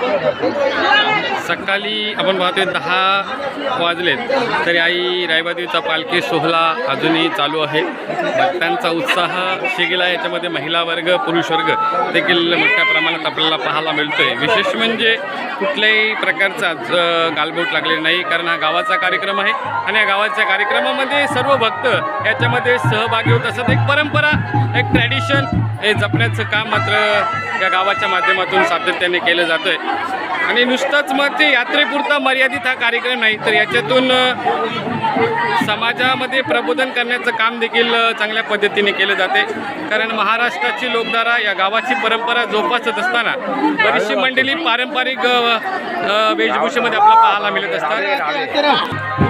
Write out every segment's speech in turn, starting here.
¿Cómo सकाळी आपण पाहतोय दहा वाजलेत. तरी आई रायबादेवीचा पालखी सोहळा अजूनही चालू आहे. भक्तांचा उत्साह शिगेला याच्यामध्ये महिला वर्ग पुरुष वर्ग देखील मोठ्या प्रमाणात आपल्याला पाहायला मिळतोय. विशेष म्हणजे कुठल्याही प्रकारचा गालबोट लागलेला नाही कारण हा गावाचा कार्यक्रम आहे आणि या गावाच्या कार्यक्रमामध्ये सर्व भक्त याच्यामध्ये सहभागी होत असतात एक परंपरा एक ट्रॅडिशन हे जपण्याचं काम मात्र या गावाच्या माध्यमातून सातत्याने केलं जातं आहे आणि नुसतंच मग ते यात्रेपुरता मर्यादित हा कार्यक्रम नाही. तर याच्यातून समाजामध्ये प्रबोधन करण्याचं काम देखील चांगल्या पद्धतीने केलं जाते. कारण महाराष्ट्राची लोकधारा या गावाची परंपरा जोपासत असताना बरीचशी मंडळी पारंपरिक वेशभूषेमध्ये आपल्याला पाहायला मिळत असतात.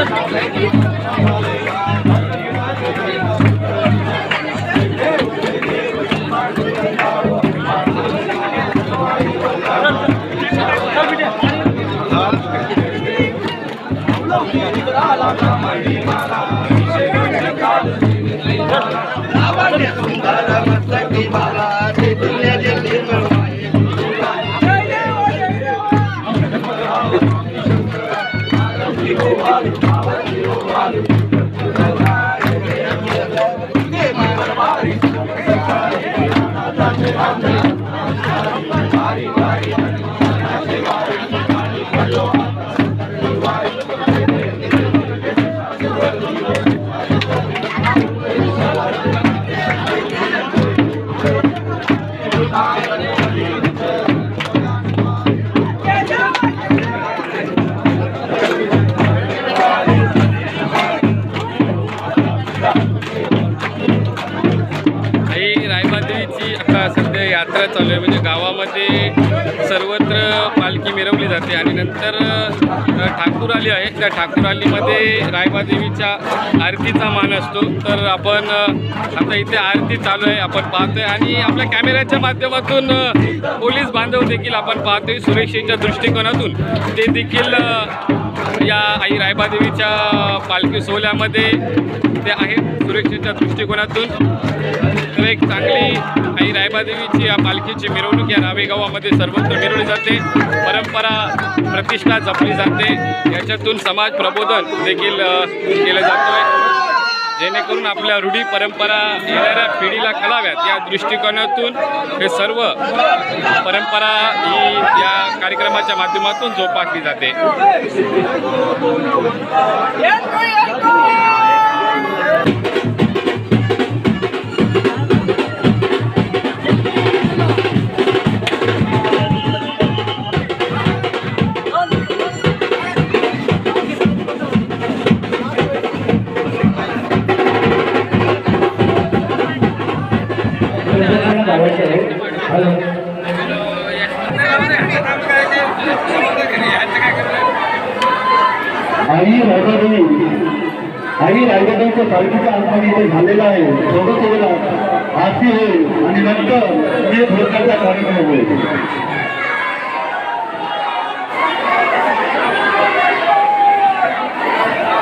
Mama, Mama, Mama, यात्रा चालू आहे. म्हणजे गावामध्ये सर्वत्र पालखी मिरवली जाते आणि नंतर अ, ठाकूर आली आहे. त्या ठाकूरआलीमध्ये रायबादेवीच्या आरतीचा मान असतो. तर आपण आता इथे आरती चालू आहे आपण पाहतोय. आणि आपल्या कॅमेऱ्याच्या माध्यमातून पोलीस बांधव देखील आपण पाहतोय सुरक्षेच्या दृष्टिकोनातून. ते देखील या आई रायबादेवीच्या पालखी सोहळ्यामध्ये ते आहेत सुरक्षेच्या दृष्टिकोनातून. तर एक चांगली आई रायबादेवीची या पालखीची मिरवणूक या नावेगावामध्ये सर्वत्र मिरवली जाते. परंपरा प्रतिष्ठा जपली जाते. याच्यातून समाज प्रबोधन देखील केलं केलं आहे जेणेकरून आपल्या रूढी परंपरा येणाऱ्या पिढीला कळाव्यात. या दृष्टिकोनातून हे सर्व परंपरा ही या कार्यक्रमाच्या माध्यमातून जोपासली जाते. आई राजादेवी आई राजादेवीच्या पालखीचं आगमन इथे झालेला आहे. सोबत सोबत आरती होईल. आणि नंतर हे भोजनाचा कार्यक्रम होईल.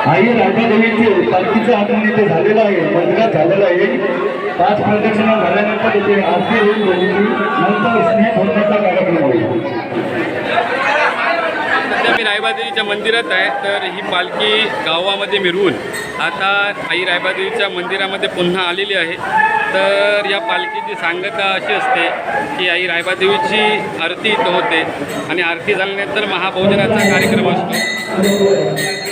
आई राजादेवीचे पालखीचं आगमन इथे झालेलं आहे. मंदिरात झालेलं आहे. पाच प्रदक्षिणा झाल्यानंतर इथे आरती होईल. नंतर स्नेह भोजनाचा कार्यक्रम होईल. सध्या मी रायबादेवीच्या मंदिरात आहे तर ही पालखी गावामध्ये मिरवून आता आई रायबादेवीच्या मंदिरामध्ये पुन्हा आलेली आहे. तर या पालखीची सांगता अशी असते की आई रायबादेवीची आरती इथं होते आणि आरती झाल्यानंतर महाभोजनाचा कार्यक्रम असतो.